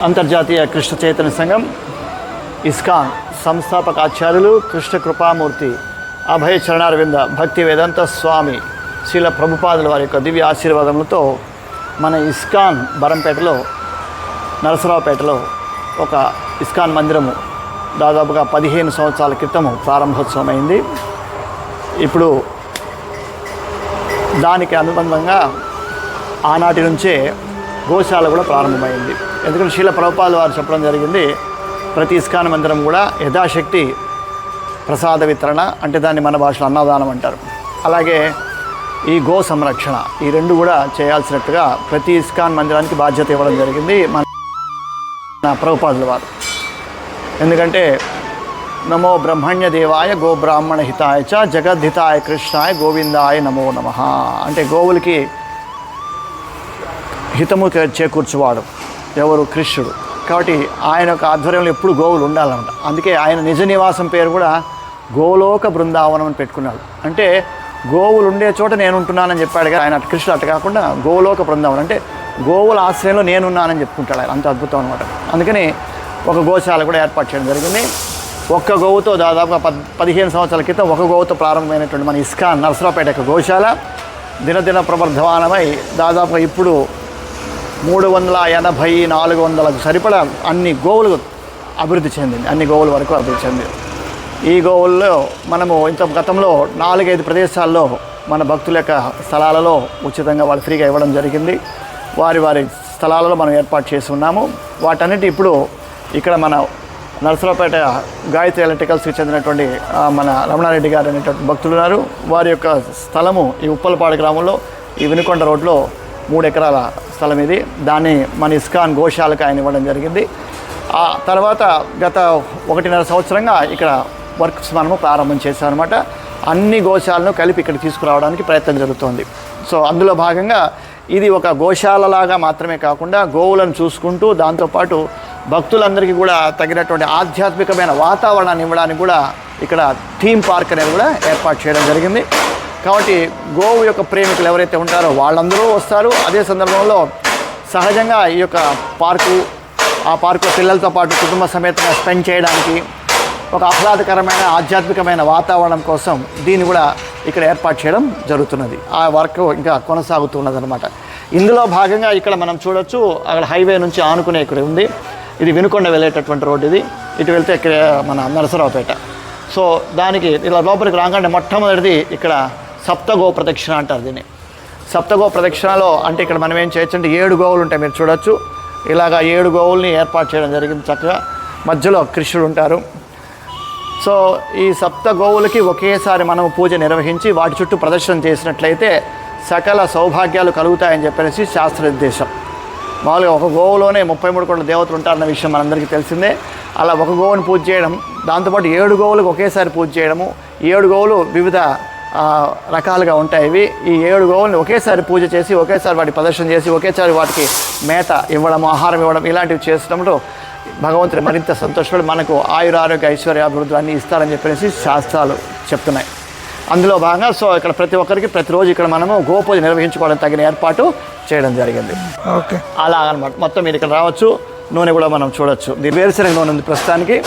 అంతర్జాతీయ కృష్ణ చైతన్య సంఘం ఇస్కాన్ సంస్థాపక ఆచార్యులు కృష్ణ కృపామూర్తి అభయ చరణారవింద భక్తి వేదాంత స్వామి శీల ప్రభుపాదుల వారి యొక్క దివ్య ఆశీర్వాదములతో మన ఇస్కాన్ బరంపేటలో నరసరావుపేటలో ఒక ఇస్కాన్ మందిరము దాదాపుగా పదిహేను సంవత్సరాల క్రితము ప్రారంభోత్సవం అయింది ఇప్పుడు దానికి అనుబంధంగా ఆనాటి నుంచే గోశాల కూడా ప్రారంభమైంది. ఎందుకంటే శీల ప్రభుపాద వారు చెప్పడం జరిగింది ప్రతి ఇస్కాన్ మందిరం కూడా యథాశక్తి ప్రసాద వితరణ అంటే దాన్ని మన భాషలో అన్నదానం అంటారు. అలాగే ఈ గో సంరక్షణ ఈ రెండు కూడా చేయాల్సినట్టుగా ప్రతి ఇస్కాన్ మందిరానికి బాధ్యత ఇవ్వడం జరిగింది మన ప్రభుపాదుల వారు. ఎందుకంటే నమో బ్రహ్మణ్య దేవాయ గో బ్రాహ్మణ హితాయ చ జగద్హితాయ కృష్ణాయ గోవిందాయ నమో నమ. అంటే గోవులకి హితము చేకూర్చువాడు. ఎవరు? కృష్ణుడు కాబట్టి ఆయన యొక్క ఆధ్వర్యంలో ఎప్పుడు గోవులు ఉండాలన్నమాట. అందుకే ఆయన నిజ నివాసం పేరు కూడా గోలోక బృందావనం అని పెట్టుకున్నాడు. అంటే గోవులు ఉండే చోట నేను ఉంటున్నానని చెప్పాడు కదా ఆయన అటు కృష్ణుడు అటు కాకుండా గోలోక బృందావనం. అంటే గోవుల ఆశ్రయంలో నేనున్నానని చెప్పుకుంటాడు ఆయన. అంత అద్భుతం అనమాట అందుకని ఒక గోశాల కూడా ఏర్పాటు చేయడం జరిగింది. ఒక్క గోవుతో దాదాపుగా పద్ పదిహేను సంవత్సరాల క్రితం ఒక గోవుతో ప్రారంభమైనటువంటి మన ఇస్కాన్ నరసరావుపేట యొక్క గోశాల దినదిన ప్రవర్ధమానమై దాదాపుగా ఇప్పుడు మూడు వందల ఎనభై నాలుగు వందలకు సరిపడా అన్ని గోవులు అభివృద్ధి చెందింది. అన్ని గోవుల వరకు అభివృద్ధి చెందింది ఈ గోవుల్లో మనము ఇంత గతంలో నాలుగైదు ప్రదేశాల్లో మన భక్తుల యొక్క స్థలాలలో ఉచితంగా వాళ్ళు ఫ్రీగా ఇవ్వడం జరిగింది. వారి వారి స్థలాలలో మనం ఏర్పాటు చేసి ఉన్నాము. వాటన్నిటి ఇప్పుడు ఇక్కడ మన నరసరావుపేట గాయత్రి ఎలక్ట్రికల్స్కి చెందినటువంటి మన రమణారెడ్డి గారు అనేటువంటి భక్తులు ఉన్నారు. వారి యొక్క స్థలము ఈ ఉప్పలపాడు గ్రామంలో ఈ వినుకొండ రోడ్లో మూడు ఎకరాల స్థలం ఇది. దాన్ని మన ఇస్కాన్ గోశాలకు ఆయన ఇవ్వడం జరిగింది. ఆ తర్వాత గత ఒకటిన్నర సంవత్సరంగా ఇక్కడ వర్క్స్ మనము ప్రారంభం చేశామన్నమాట అన్ని గోశాలను కలిపి ఇక్కడ తీసుకురావడానికి ప్రయత్నం జరుగుతోంది. సో అందులో భాగంగా ఇది ఒక గోశాలలాగా మాత్రమే కాకుండా గోవులను చూసుకుంటూ దాంతోపాటు భక్తులందరికీ కూడా తగినటువంటి ఆధ్యాత్మికమైన వాతావరణాన్ని ఇవ్వడానికి కూడా ఇక్కడ థీమ్ పార్క్ అనేది కూడా ఏర్పాటు చేయడం జరిగింది. కాబట్టి గోవు యొక్క ప్రేమికులు ఎవరైతే ఉంటారో వాళ్ళందరూ వస్తారు. అదే సందర్భంలో సహజంగా ఈ యొక్క పార్కు ఆ పార్కు పిల్లలతో పాటు కుటుంబ సమేతంగా స్పెండ్ చేయడానికి ఒక ఆహ్లాదకరమైన ఆధ్యాత్మికమైన వాతావరణం కోసం దీన్ని కూడా ఇక్కడ ఏర్పాటు చేయడం జరుగుతున్నది. ఆ వర్క్ ఇంకా కొనసాగుతున్నదనమాట ఇందులో భాగంగా ఇక్కడ మనం చూడొచ్చు అక్కడ హైవే నుంచి ఆనుకునే ఇక్కడ ఉంది. ఇది వినుకొండ వెళ్ళేటటువంటి రోడ్డు ఇది. ఇటు వెళ్తే ఇక్కడ మన నరసరావుపేట. సో దానికి ఇలా లోపలికి రాగానే మొట్టమొదటిది ఇక్కడ సప్తగో ప్రదక్షిణ అంటారు దీన్ని. సప్తగో ప్రదక్షిణలో అంటే ఇక్కడ మనం ఏం చేయొచ్చు అంటే ఏడు గోవులు ఉంటాయి మీరు చూడొచ్చు. ఇలాగా ఏడు గోవుల్ని ఏర్పాటు చేయడం జరిగింది చక్కగా. మధ్యలో కృష్ణుడు ఉంటారు. సో ఈ సప్త గోవులకి ఒకేసారి మనం పూజ నిర్వహించి వాటి చుట్టూ ప్రదర్శన చేసినట్లయితే సకల సౌభాగ్యాలు కలుగుతాయని చెప్పేసి శాస్త్రనిర్దేశం. మామూలుగా ఒక గోవులోనే ముప్పై మూడు కోట్ల దేవతలు ఉంటారన్న విషయం మనందరికీ తెలిసిందే. అలా ఒక గోవుని పూజ చేయడం దాంతోపాటు ఏడు గోవులకు ఒకేసారి పూజ చేయడము ఏడు గోవులు వివిధ రకాలుగా ఉంటాయి. ఇవి ఈ ఏడు గోవుల్ని ఒకేసారి పూజ చేసి ఒకేసారి వాటి ప్రదర్శన చేసి ఒకేసారి వాటికి మేత ఇవ్వడం ఆహారం ఇవ్వడం ఇలాంటివి చేసినప్పుడు భగవంతుడు మరింత సంతోషపడి మనకు ఆయుర ఆరోగ్య ఐశ్వర్య అభివృద్ధి అన్నీ ఇస్తారని చెప్పేసి శాస్త్రాలు చెప్తున్నాయి. అందులో భాగంగా సో ఇక్కడ ప్రతి ఒక్కరికి ప్రతిరోజు ఇక్కడ మనము గోపూజ నిర్వహించుకోవడం తగిన ఏర్పాటు చేయడం జరిగింది. ఓకే. అలాగనమాట. మొత్తం మీరు ఇక్కడ రావచ్చు. నూనె కూడా మనం చూడొచ్చు. ఇది వేరుశనగ నూనె ఉంది ప్రస్తుతానికి.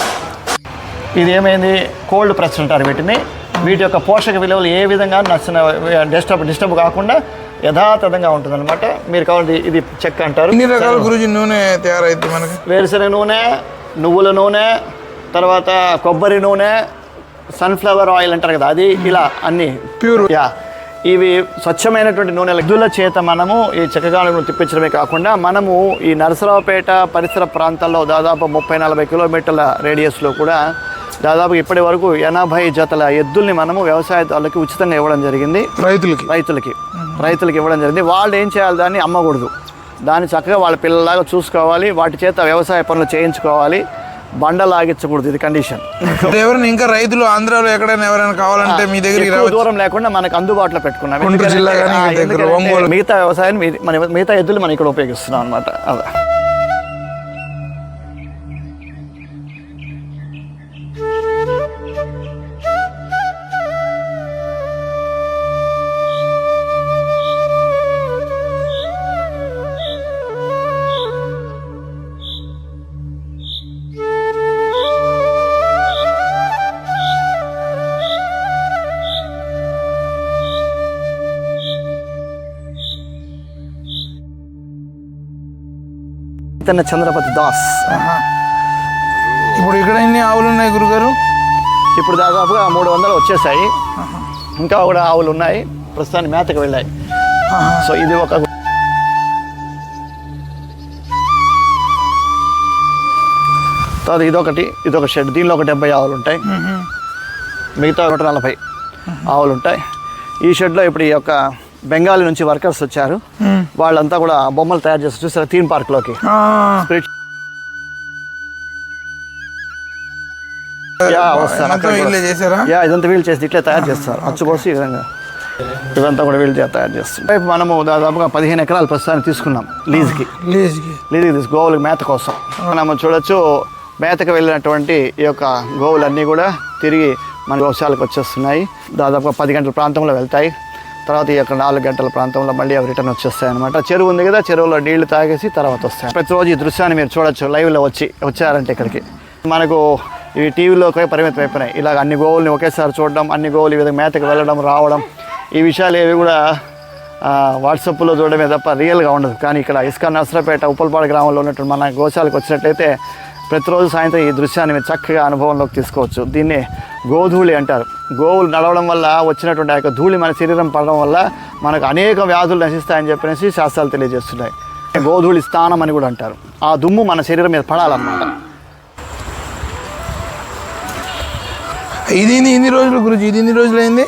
ఇది ఏమైంది? కోల్డ్ ప్రెస్ అంటారు వీటిని. వీటి యొక్క పోషక విలువలు ఏ విధంగా నచ్చిన డిస్టర్బ్ డిస్టర్బ్ కాకుండా యథాతథంగా ఉంటుందన్నమాట. మీరు కావాలి ఇది చెక్క అంటారు. ఇన్ని రకాల గురించి నూనె తయారైంది మనకి? వేరుశనగ నూనె నువ్వుల నూనె తర్వాత కొబ్బరి నూనె సన్ఫ్లవర్ ఆయిల్ అంటారు కదా అది ఇలా అన్ని. ప్యూర్. యా. ఇవి స్వచ్ఛమైనటువంటి నూనె ఎద్దుల చేత మనము ఈ చెక్కగాలను తిప్పించడమే కాకుండా మనము ఈ నరసరావుపేట పరిసర ప్రాంతాల్లో దాదాపు ముప్పై నలభై కిలోమీటర్ల రేడియస్లో కూడా దాదాపు ఇప్పటి వరకు ఎనభై జతల ఎద్దుల్ని మనము వ్యవసాయదారులకి ఉచితంగా ఇవ్వడం జరిగింది. రైతులకి. రైతులకి. రైతులకి ఇవ్వడం జరిగింది. వాళ్ళు ఏం చేయాలి? దాన్ని అమ్మకూడదు. దాన్ని చక్కగా వాళ్ళ పిల్లలాగా చూసుకోవాలి. వాటి చేత వ్యవసాయ పనులు చేయించుకోవాలి. బండ లాగించకూడదు. ఇది కండిషన్ ఎవరైనా ఇంకా రైతులు ఆంధ్రాలో ఎక్కడైనా ఎవరైనా కావాలంటే మీ రావచ్చు. దూరం లేకుండా మనకు అందుబాటులో పెట్టుకున్నాం. దగ్గర. మిగతా వ్యవసాయం మిగతా ఎద్దులు మనం ఇక్కడ ఉపయోగిస్తున్నాం అనమాట అదే చైతన్య చంద్రపతి దాస్. ఇప్పుడు ఇక్కడ ఎన్ని ఆవులు ఉన్నాయి గురుగారు? ఇప్పుడు దాదాపుగా మూడు వందలు వచ్చేసాయి. ఇంకా కూడా ఆవులు ఉన్నాయి. ప్రస్తుతానికి మేతకు వెళ్ళాయి. సో ఇది ఒక తర్వాత ఇదొకటి ఇదొక షెడ్. దీనిలో ఒక డెబ్బై ఆవులు ఉంటాయి. మిగతా నూట నలభై ఆవులు ఉంటాయి. ఈ షెడ్లో ఇప్పుడు ఈ యొక్క బెంగాలీ నుంచి వర్కర్స్ వచ్చారు. వాళ్ళంతా కూడా బొమ్మలు తయారు చేసి చూసారు? థీమ్ పార్క్లోకి. ఆ. స్పిరిట్ యా ఇదంతా వీళ్ళు చేసి ఇట్లే తయారు చేస్తారు. అచ్చుకోసి ఈ విధంగా. ఇదంతా కూడా వీళ్ళు తయారు చేస్తారు రేపు మనము దాదాపుగా పదిహేను ఎకరాలు ప్రస్తుతానికి తీసుకున్నాం లీజ్కి. లీజ్కి. లీజ్కి తీసు గోవులకు మేత కోసం. మనము చూడొచ్చు మేతకు వెళ్ళినటువంటి ఈ యొక్క గోవులన్నీ కూడా తిరిగి మన గోశాలకు వచ్చేస్తున్నాయి. దాదాపుగా పది గంటల ప్రాంతంలో వెళ్తాయి. తర్వాత ఈ యొక్క నాలుగు గంటల ప్రాంతంలో మళ్ళీ అవి రిటర్న్ వచ్చేస్తాయి అనమాట చెరువు ఉంది కదా చెరువులో నీళ్ళు తాగేసి తర్వాత వస్తాయి. ప్రతిరోజు ఈ దృశ్యాన్ని మీరు చూడొచ్చు లైవ్లో వచ్చి వచ్చారంటే ఇక్కడికి. మనకు ఇవి టీవీలోకి పరిమితం అయిపోయినాయి. ఇలాగ అన్ని గోవుల్ని ఒకేసారి చూడడం అన్ని గోవులు ఈ విధంగా మేతకు వెళ్ళడం రావడం ఈ విషయాలు ఏవి కూడా వాట్సాప్లో చూడడమే తప్ప రియల్గా ఉండదు. కానీ ఇక్కడ ఇస్కాన్ నర్సరాపేట ఉప్పలపాడు గ్రామంలో ఉన్నటువంటి మన గోశాలకు వచ్చినట్లయితే ప్రతిరోజు సాయంత్రం ఈ దృశ్యాన్ని మీరు చక్కగా అనుభవంలోకి తీసుకోవచ్చు. దీన్ని గోధూళి అంటారు. గోవులు నడవడం వల్ల వచ్చినటువంటి ఆ యొక్క ధూళి మన శరీరం పడడం వల్ల మనకు అనేక వ్యాధులు నశిస్తాయని చెప్పేసి శాస్త్రాలు తెలియజేస్తున్నాయి. గోధూళి స్థానం అని కూడా అంటారు. ఆ దుమ్ము మన శరీరం మీద పడాలన్నమాట. ఇది ఇన్ని- రోజులు గురించి ఇది ఇన్ని రోజులు అయింది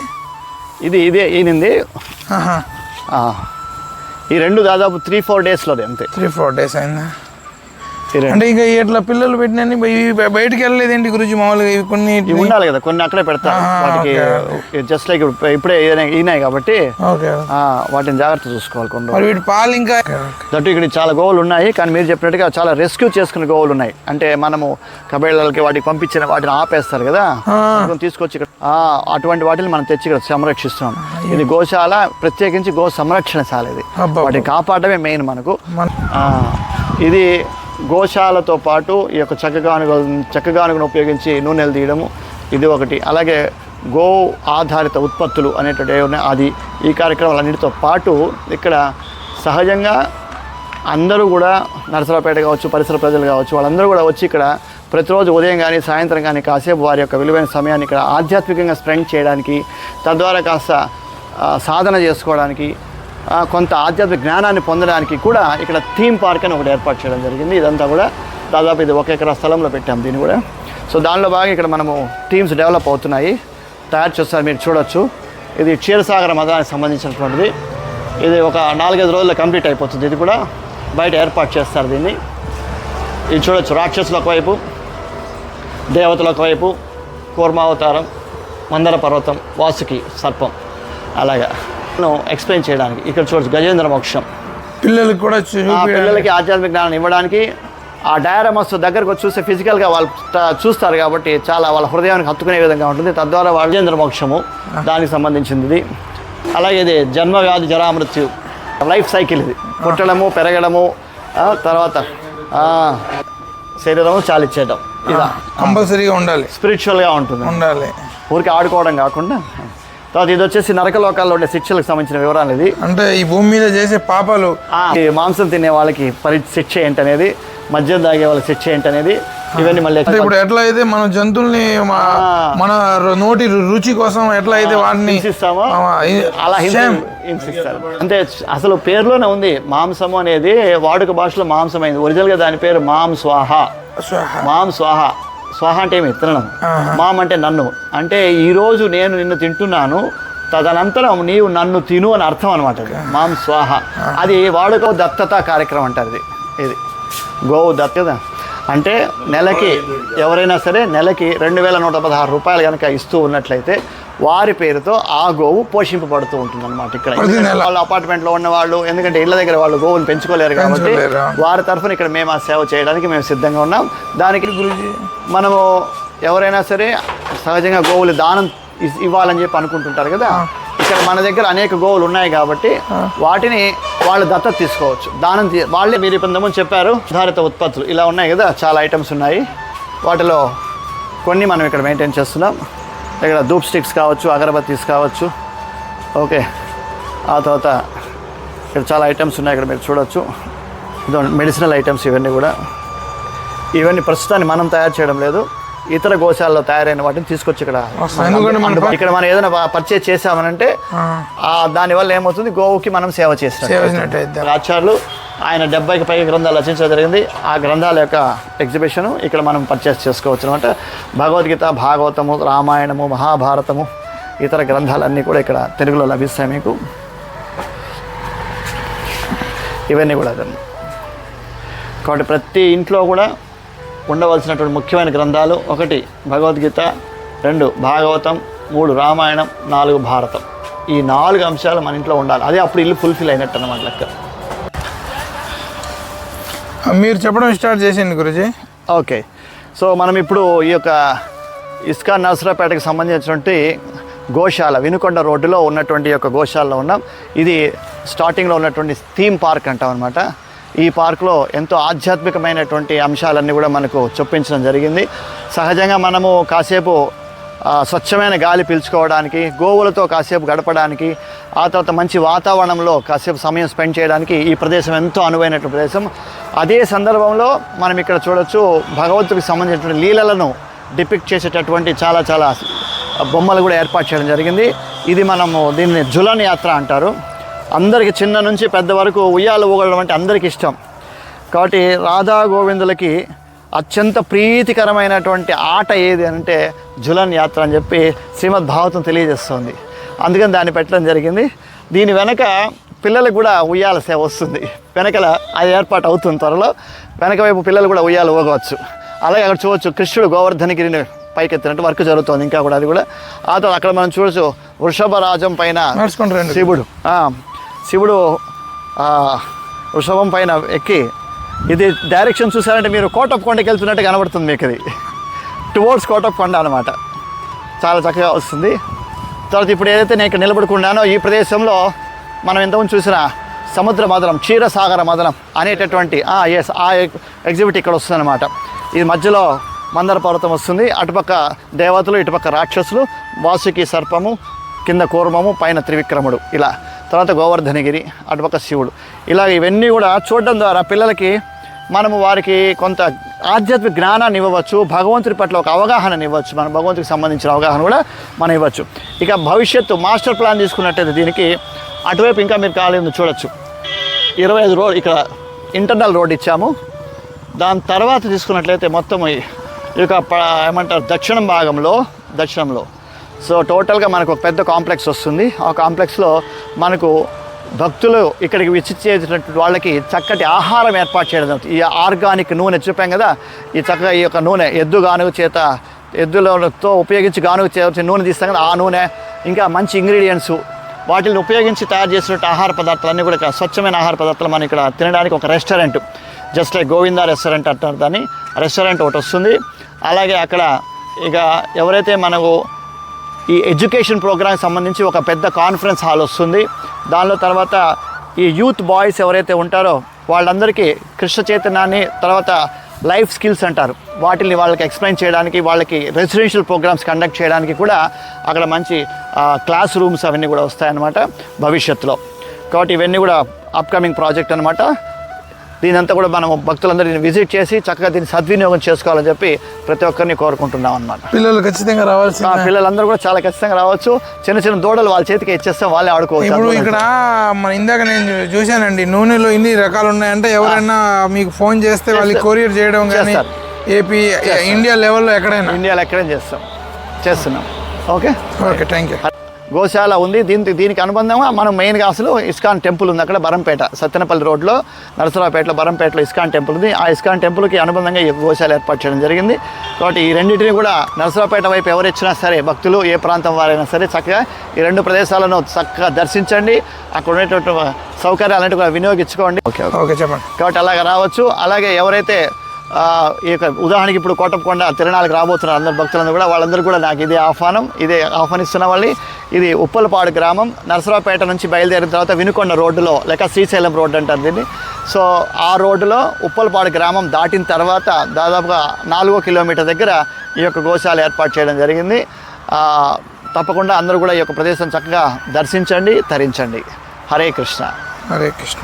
ఇది ఇదే ఈనింది. ఈ రెండు దాదాపు త్రీ ఫోర్ డేస్లోనే అంతే. త్రీ ఫోర్ డేస్ అయిందా? అంటే ఇక ఇట్లా పిల్లలు పెట్టినని బయ- బయటికి వెళ్ళలేదేంటి గురించి మామూలుగా ఇవి కొన్ని ఉండాలి కదా కొన్ని అక్కడే వాటికి జస్ట్ లైక్ ఇప్పుడే ఈనాయి- కాబట్టి వాటిని జాగ్రత్త చూసుకోవాలి కొన్ని వీటి పాలు ఇంకా దట్టు ఇక్కడ చాలా గోవులు ఉన్నాయి కానీ మీరు చెప్పినట్టుగా చాలా రెస్క్యూ చేసుకున్న గోవులు ఉన్నాయి. అంటే మనము కబేళ్ళకి వాటికి పంపించిన వాటిని ఆపేస్తారు కదా తీసుకొచ్చి ఇక్కడ అటువంటి వాటిని మనం తెచ్చి ఇక్కడ సంరక్షిస్తున్నాం. ఇది గోశాల ప్రత్యేకించి గో సంరక్షణశాల ఇది. వాటిని కాపాడమే మెయిన్ మనకు. ఇది గోశాలతో పాటు ఈ యొక్క చక్కగానుగ చక్కగానుగను ఉపయోగించి నూనెలు తీయడము ఇది ఒకటి. అలాగే గో ఆధారిత ఉత్పత్తులు అనేటువంటి ఏవి అది ఈ కార్యక్రమాలన్నిటితో పాటు ఇక్కడ సహజంగా అందరూ కూడా నరసరావుపేట కావచ్చు పరిసర ప్రజలు కావచ్చు వాళ్ళందరూ కూడా వచ్చి ఇక్కడ ప్రతిరోజు ఉదయం కానీ సాయంత్రం కానీ కాసేపు వారి యొక్క విలువైన సమయాన్ని ఇక్కడ ఆధ్యాత్మికంగా స్పెండ్ చేయడానికి తద్వారా కాస్త సాధన చేసుకోవడానికి కొంత ఆధ్యాత్మిక జ్ఞానాన్ని పొందడానికి కూడా ఇక్కడ థీమ్ పార్క్ అని ఒకటి ఏర్పాటు చేయడం జరిగింది. ఇదంతా కూడా దాదాపు ఇది ఒక ఎకరా స్థలంలో పెట్టాం దీన్ని కూడా. సో దానిలో బాగా ఇక్కడ మనము థీమ్స్ డెవలప్ అవుతున్నాయి. తయారు చేస్తారు మీరు చూడొచ్చు. ఇది క్షీరసాగర మతానికి సంబంధించినటువంటిది. ఇది ఒక నాలుగైదు రోజుల్లో కంప్లీట్ అయిపోతుంది. ఇది కూడా బయట ఏర్పాటు చేస్తారు దీన్ని. ఇది చూడొచ్చు. రాక్షసుల ఒకవైపు దేవతల ఒకవైపు కూర్మావతారం మందర పర్వతం వాసుకి సర్పం. అలాగా. ఎక్స్ప్లెయిన్ చేయడానికి. ఇక్కడ చూడొచ్చు గజేంద్ర మోక్షం. పిల్లలకి కూడా. పిల్లలకి ఆధ్యాత్మిక జ్ఞానం ఇవ్వడానికి ఆ డయారమస్ దగ్గరకు వచ్చి చూస్తే ఫిజికల్గా వాళ్ళు చూస్తారు కాబట్టి చాలా వాళ్ళ హృదయానికి హత్తుకునే విధంగా ఉంటుంది. తద్వారా వాళ్ళ గజేంద్ర మోక్షము దానికి సంబంధించింది. ఇది అలాగే ఇది జన్మ వ్యాధి జరామృత్యు లైఫ్ సైకిల్ ఇది. పుట్టడము పెరగడము తర్వాత శరీరము చాలిచ్చేయడం ఇలా కంపల్సరీగా ఉండాలి. స్పిరిచువల్గా ఉంటుంది. ఉండాలి. ఊరికి ఆడుకోవడం కాకుండా తర్వాత ఇది వచ్చేసి నరకలోకాల్లో ఉండే శిక్షలకు సంబంధించిన వివరాలు ఇది అంటే ఈ భూమి మీద చేసే పాపాలు మాంసం తినే వాళ్ళకి పరి శిక్ష ఏంటనేది మద్యం తాగే వాళ్ళకి శిక్ష ఏంటనేది ఇవన్నీ మళ్ళీ ఇప్పుడు ఎట్లా అయితే మనం జంతువుల్ని. మన నోటి రుచి కోసం ఎట్లా అయితే వాటిని హింసిస్తామో అలా. హింసిస్తారు అంటే అసలు పేరులోనే ఉంది మాంసము అనేది వాడుక భాషలో మాంసం అయింది ఒరిజినల్గా దాని పేరు మాం స్వాహ స్వాహ. మాం స్వాహ స్వాహ అంటే ఏమి? తినడం ఆహా. మాం అంటే నన్ను. అంటే ఈరోజు నేను నిన్ను తింటున్నాను తదనంతరం నీవు నన్ను తిను అని అర్థం అనమాట అది. మాం స్వాహ. అది వాడుక దత్తత కార్యక్రమం అంటారు ఇది. ఇది గోవు దత్తత అంటే నెలకి ఎవరైనా సరే నెలకి రెండు వేల నూట పదహారు రూపాయలు కనుక ఇస్తూ ఉన్నట్లయితే వారి పేరుతో ఆ గోవు పోషింపబడుతూ ఉంటుంది అనమాట ఇక్కడ వాళ్ళు అపార్ట్మెంట్లో ఉన్న వాళ్ళు ఎందుకంటే ఇళ్ళ దగ్గర వాళ్ళు గోవులు పెంచుకోలేరు కాబట్టి. వారి తరఫున ఇక్కడ మేము ఆ సేవ చేయడానికి మేము సిద్ధంగా ఉన్నాం. దానికి గురించి మనము ఎవరైనా సరే సహజంగా గోవులు దానం ఇవ్వాలని చెప్పి అనుకుంటుంటారు కదా? ఇక్కడ మన దగ్గర అనేక గోవులు ఉన్నాయి కాబట్టి వాటిని వాళ్ళు దత్తత తీసుకోవచ్చు. దానం వాళ్ళే మీరు ఇప్పుడు చెప్పారు ఆధారిత ఉత్పత్తులు. ఇలా ఉన్నాయి కదా చాలా ఐటమ్స్ ఉన్నాయి. వాటిలో కొన్ని మనం ఇక్కడ మెయింటైన్ చేస్తున్నాం. ఇక్కడ ధూప్ స్టిక్స్ కావచ్చు అగరబత్తీస్ కావచ్చు. ఓకే. ఆ తర్వాత ఇక్కడ చాలా ఐటమ్స్ ఉన్నాయి ఇక్కడ మీరు చూడొచ్చు. మెడిసినల్ ఐటమ్స్ ఇవన్నీ కూడా. ఇవన్నీ ప్రస్తుతాన్ని మనం తయారు చేయడం లేదు. ఇతర గోశాలలో తయారైన వాటిని తీసుకొచ్చి ఇక్కడ ఇక్కడ మనం ఏదైనా పర్చేజ్ చేసామనంటే ఆ. దానివల్ల ఏమవుతుంది? గోవుకి మనం సేవ చేసినట్టు. ఆచార్యులు ఆయన డెబ్బైకి పైగా గ్రంథాలు రచించడం జరిగింది. ఆ గ్రంథాల యొక్క ఎగ్జిబిషన్ ఇక్కడ మనం పర్చేస్ చేసుకోవచ్చు అనమాట. భగవద్గీత భాగవతము రామాయణము మహాభారతము ఇతర గ్రంథాలన్నీ కూడా ఇక్కడ తెలుగులో లభిస్తాయి మీకు. ఇవన్నీ కూడా కాబట్టి ప్రతి ఇంట్లో కూడా ఉండవలసినటువంటి ముఖ్యమైన గ్రంథాలు ఒకటి భగవద్గీత రెండు భాగవతం మూడు రామాయణం నాలుగు భారతం. ఈ నాలుగు అంశాలు మన ఇంట్లో ఉండాలి. అదే అప్పుడు ఇల్లు ఫుల్ఫిల్ అయినట్టు అన్నమాట లెక్క. మీరు చెప్పడం స్టార్ట్ చేసింది గురుజీ. ఓకే. సో మనం ఇప్పుడు ఈ యొక్క ఇస్కాన్ నర్సరాపేటకి సంబంధించినటువంటి గోశాల వినుకొండ రోడ్డులో ఉన్నటువంటి యొక్క గోశాలలో ఉన్నాం. ఇది స్టార్టింగ్లో ఉన్నటువంటి థీమ్ పార్క్ అంటాం అనమాట ఈ పార్క్లో ఎంతో ఆధ్యాత్మికమైనటువంటి అంశాలన్నీ కూడా మనకు చొప్పించడం జరిగింది. సహజంగా మనము కాసేపు స్వచ్ఛమైన గాలి పీల్చుకోవడానికి గోవులతో కాసేపు గడపడానికి ఆ తర్వాత మంచి వాతావరణంలో కాసేపు సమయం స్పెండ్ చేయడానికి ఈ ప్రదేశం ఎంతో అనువైనటువంటి ప్రదేశం. అదే సందర్భంలో మనం ఇక్కడ చూడొచ్చు భగవంతుడికి సంబంధించినటువంటి లీలలను డిపిక్ట్ చేసేటటువంటి చాలా చాలా బొమ్మలు కూడా ఏర్పాటు చేయడం జరిగింది. ఇది మనము దీన్ని జులన్ యాత్ర అంటారు. అందరికి చిన్న నుంచి పెద్ద వరకు ఉయ్యాల ఊగడం అంటే అందరికీ ఇష్టం. కాబట్టి రాధా గోవిందులకి అత్యంత ప్రీతికరమైనటువంటి ఆట ఏది అంటే జులన్ యాత్ర అని చెప్పి శ్రీమద్ భాగవతం తెలియజేస్తుంది. అందుకని దాన్ని పెట్టడం జరిగింది. దీని వెనక పిల్లలకు కూడా ఉయ్యాల సేవ వస్తుంది. వెనకల అది ఏర్పాటు అవుతుంది త్వరలో. వెనక వైపు పిల్లలు కూడా ఉయ్యాలు ఊగవచ్చు. అలాగే అక్కడ చూడవచ్చు కృష్ణుడు గోవర్ధనగిరిని పైకెత్తినట్టు వర్క్ జరుగుతుంది ఇంకా కూడా అది కూడా. ఆ తర్వాత అక్కడ మనం చూడొచ్చు వృషభరాజం పైన నడుచుకుంటూ రండి. శివుడు. శివుడు వృషభం పైన ఎక్కి ఇది డైరెక్షన్ చూసారంటే మీరు కోటప్ కొండకి వెళ్తున్నట్టు కనబడుతుంది మీకు ఇది. టువర్డ్స్ కోటప్ కొండ అనమాట చాలా చక్కగా వస్తుంది. తర్వాత ఇప్పుడు ఏదైతే నేను ఇక్కడ నిలబడుకున్నానో ఈ ప్రదేశంలో మనం ఇంతకుముందు చూసిన సముద్ర మదనం క్షీరసాగర మదనం అనేటటువంటి ఎస్ ఆ ఎగ్జిబిట్ ఇక్కడ వస్తుంది అనమాట ఇది మధ్యలో మందర పర్వతం వస్తుంది. అటుపక్క దేవతలు ఇటుపక్క రాక్షసులు వాసుకి సర్పము కింద కూర్మము పైన త్రివిక్రముడు. ఇలా తర్వాత గోవర్ధనగిరి అటుపక్క శివుడు. ఇలా ఇవన్నీ కూడా చూడడం ద్వారా పిల్లలకి మనము వారికి కొంత ఆధ్యాత్మిక జ్ఞానాన్ని ఇవ్వవచ్చు భగవంతుడి పట్ల ఒక అవగాహనని ఇవ్వచ్చు మన భగవంతుడికి సంబంధించిన అవగాహన కూడా మనం ఇవ్వచ్చు. ఇక భవిష్యత్తు మాస్టర్ ప్లాన్ తీసుకున్నట్టయితే దీనికి అటువైపు ఇంకా మీరు కాలేదు చూడొచ్చు. ఇరవై ఐదు రోడ్ ఇక్కడ ఇంటర్నల్ రోడ్ ఇచ్చాము. దాని తర్వాత తీసుకున్నట్లయితే మొత్తం ఈ యొక్క ఏమంటారు దక్షిణం భాగంలో దక్షిణంలో సో టోటల్గా మనకు ఒక పెద్ద కాంప్లెక్స్ వస్తుంది ఆ కాంప్లెక్స్లో మనకు భక్తులు ఇక్కడికి విచ్చిచ్చేటటువంటి వాళ్ళకి చక్కటి ఆహారం ఏర్పాటు చేయడం జరుగుతుంది. ఈ ఆర్గానిక్ నూనె చెప్పాం కదా ఈ చక్కగా ఈ యొక్క నూనె ఎద్దు గానుగ చేత ఎద్దులతో ఉపయోగించి గానుగ చేయవలసిన నూనె తీస్తాం కదా ఆ నూనె ఇంకా మంచి ఇంగ్రీడియంట్స్ వాటిని ఉపయోగించి తయారు చేసినట్టు ఆహార పదార్థాలన్నీ కూడా స్వచ్ఛమైన ఆహార పదార్థాలు మనం ఇక్కడ తినడానికి ఒక restaurant just like Govinda restaurant అంటారు దాన్ని రెస్టారెంట్ ఒకటి వస్తుంది అలాగే అక్కడ ఇక ఎవరైతే మనకు ఈ ఎడ్యుకేషన్ ప్రోగ్రామ్కి సంబంధించి ఒక పెద్ద కాన్ఫరెన్స్ హాల్ వస్తుంది. దానిలో తర్వాత ఈ యూత్ బాయ్స్ ఎవరైతే ఉంటారో వాళ్ళందరికీ కృష్ణ చైతన్యాన్ని తర్వాత లైఫ్ స్కిల్స్ అంటారు. వాటిని వాళ్ళకి ఎక్స్ప్లెయిన్ చేయడానికి వాళ్ళకి రెసిడెన్షియల్ ప్రోగ్రామ్స్ కండక్ట్ చేయడానికి కూడా అక్కడ మంచి క్లాస్ రూమ్స్ అవన్నీ కూడా వస్తాయన్నమాట భవిష్యత్తులో. కాబట్టి ఇవన్నీ కూడా అప్కమింగ్ ప్రాజెక్ట్ అనమాట దీనంతా కూడా మనం భక్తులందరినీ విజిట్ చేసి చక్కగా దీన్ని సద్వినియోగం చేసుకోవాలని చెప్పి ప్రతి ఒక్కరిని కోరుకుంటున్నాం అనమాట పిల్లలు ఖచ్చితంగా ఆ రావాల్సిందే పిల్లలందరూ కూడా చాలా ఖచ్చితంగా రావచ్చు. చిన్న చిన్న దూడలు వాళ్ళ చేతికి ఇచ్చేస్తే వాళ్ళే ఆడుకోవచ్చు ఇప్పుడు ఇక్కడ మన ఇందాక నేను చూశానండి నూనెలో ఇన్ని రకాలు ఉన్నాయంటే ఎవరైనా మీకు ఫోన్ చేస్తే వాళ్ళకి కొరియర్ చేయడం కానీ. ఏపీ ఇండియా లెవెల్లో ఎక్కడైనా. ఇండియాలో ఎక్కడేం చేస్తాం. చేస్తున్నాం. ఓకే? Okay thank you. గోశాల ఉంది. దీనికి దీనికి అనుబంధంగా మనం మెయిన్గా అసలు ఇస్కాన్ టెంపుల్ ఉంది అక్కడ బరంపేట సత్తెనపల్లి రోడ్లో నరసరావుపేటలో బరంపేటలో ఇస్కాన్ టెంపుల్ ఉంది. ఆ ఇస్కాన్ టెంపుల్కి అనుబంధంగా ఈ గోశాల ఏర్పాటు చేయడం జరిగింది. కాబట్టి ఈ రెండింటిని కూడా నరసరావుపేట వైపు ఎవరు ఇచ్చినా సరే భక్తులు ఏ ప్రాంతం వారైనా సరే చక్కగా ఈ రెండు ప్రదేశాలను చక్కగా దర్శించండి. అక్కడ ఉండేటువంటి సౌకర్యాలంటే కూడా వినియోగించుకోండి. Okay okay. చెప్పండి కాబట్టి అలాగే రావచ్చు. అలాగే ఎవరైతే ఈ యొక్క ఉదాహరణకి ఇప్పుడు కోటప్పకొండ తిరణాలకు రాబోతున్నారు అందరు భక్తులందరూ కూడా వాళ్ళందరూ కూడా నాకు ఇదే ఆహ్వానం ఇదే ఆహ్వానిస్తున్న వాళ్ళని. ఇది ఉప్పలపాడు గ్రామం నరసరావుపేట నుంచి బయలుదేరిన తర్వాత వినుకొండ రోడ్డులో లేక శ్రీశైలం రోడ్డు అంటారు దీన్ని. సో ఆ రోడ్డులో ఉప్పలపాడు గ్రామం దాటిన తర్వాత దాదాపుగా నాలుగో కిలోమీటర్ దగ్గర ఈ యొక్క గోశాల ఏర్పాటు చేయడం జరిగింది. తప్పకుండా అందరూ కూడా ఈ యొక్క ప్రదేశం చక్కగా దర్శించండి తరించండి. హరే కృష్ణ. హరే కృష్ణ.